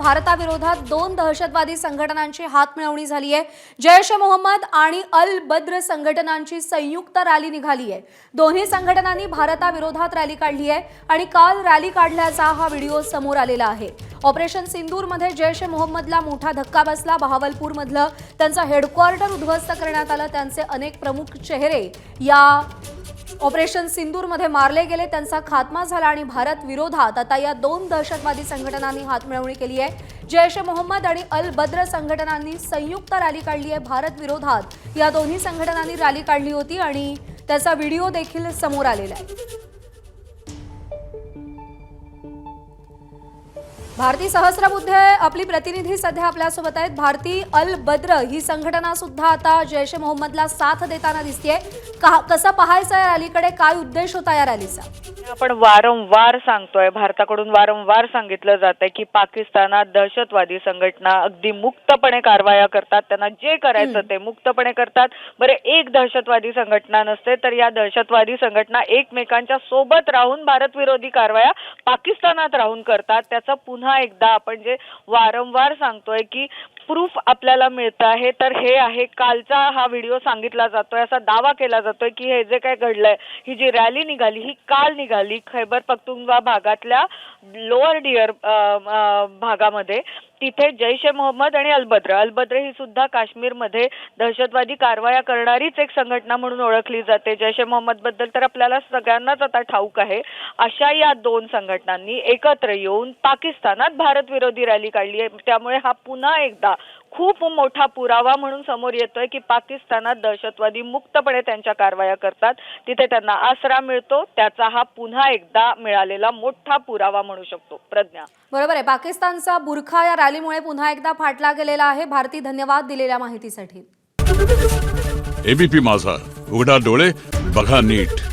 भारताविरोधात दोन दहशतवादी संघटनांची हातमिळवणी झाली आहे जैश ए मोहम्मद आणि अल बद्र संघटनांची संयुक्त रॅली निघाली आहे दोन्ही संघटनांनी भारताविरोधात रॅली काढली आहे आणि काल रॅली काढल्याचा हा व्हिडिओ समोर आलेला आहे. ऑपरेशन सिंदूरमध्ये जैश ए मोहम्मदला मोठा धक्का बसला. बहावलपूरमधलं त्यांचं हेडक्वार्टर उद्ध्वस्त करण्यात आलं. त्यांचे अनेक प्रमुख चेहरे या ऑपरेशन सिंदूरमध्ये मारले गेले त्यांचा खात्मा झाला आणि भारत विरोधात आता या दोन दहशतवादी संघटनांनी हातमिळवणी केली आहे. जैश ए मोहम्मद आणि अल बद्र संघटनांनी संयुक्त रॅली काढली आहे. भारत विरोधात या दोन्ही संघटनांनी रॅली काढली होती आणि त्याचा व्हिडिओ देखील समोर आलेला आहे. भारती सहस्रबुद्धे आपली प्रतिनिधी सध्या आपल्यासोबत आहेत. भारती अल बद्र ही संघटना सुद्धा आता जैश ए मोहम्मदला साथ देताना दिसतेय. कसं पाहायचं या रॅलीकडे? काय उद्देश होता या रॅलीचा? आपण वारंवार सांगतोय भारताकडून वारंवार सांगितलं जात आहे की पाकिस्तानात दहशतवादी संघटना अगदी मुक्तपणे कारवाया करतात. त्यांना जे करायचं ते मुक्तपणे करतात. बरं एक दहशतवादी संघटना नसते तर या दहशतवादी संघटना एकमेकांच्या सोबत राहून भारत विरोधी कारवाया पाकिस्तानात राहून करतात. त्याचं पुन्हा एकदा आपण जे वारंवार सांगतोय की प्रूफ आपल्याला मिळतं आहे तर हे आहे. कालचा हा व्हिडिओ सांगितला जातोय असा दावा केला जातोय की हे जे काय घडलंय ही जी रॅली निघाली ही काल निघाली खैबर पख्तुनख्वा भागातल्या लोअर डिअर भागामध्ये. तिथे जैश ए मोहम्मद आणि अलबद्र. अलबद्र ही सुद्धा काश्मीरमध्ये दहशतवादी कारवाया करणारीच एक संघटना म्हणून ओळखली जाते. जैश ए मोहम्मदबद्दल तर आपल्याला सगळ्यांनाच आता ठाऊक आहे. अशा या दोन संघटनांनी एकत्र येऊन पाकिस्तानात भारत विरोधी रॅली काढली आहे. त्यामुळे हा पुन्हा एकदा खूप मोठा पुरावा म्हणून समोर येतोय की पाकिस्तानात दहशतवादी मुक्तपणे त्यांच्या कारवाया करतात. तिथे त्यांना आसरा मिळतो. त्याचा हा पुन्हा एकदा मिळालेला मोठा पुरावा म्हणू शकतो. प्रज्ञा. बरोबर आहे. पाकिस्तानचा बुरखा या रॅलीमुळे पुन्हा एकदा फाटला गेलेला आहे. भारती धन्यवाद दिलेल्या माहितीसाठी. एबीपी माझा. उघडा डोळे बघा नीट.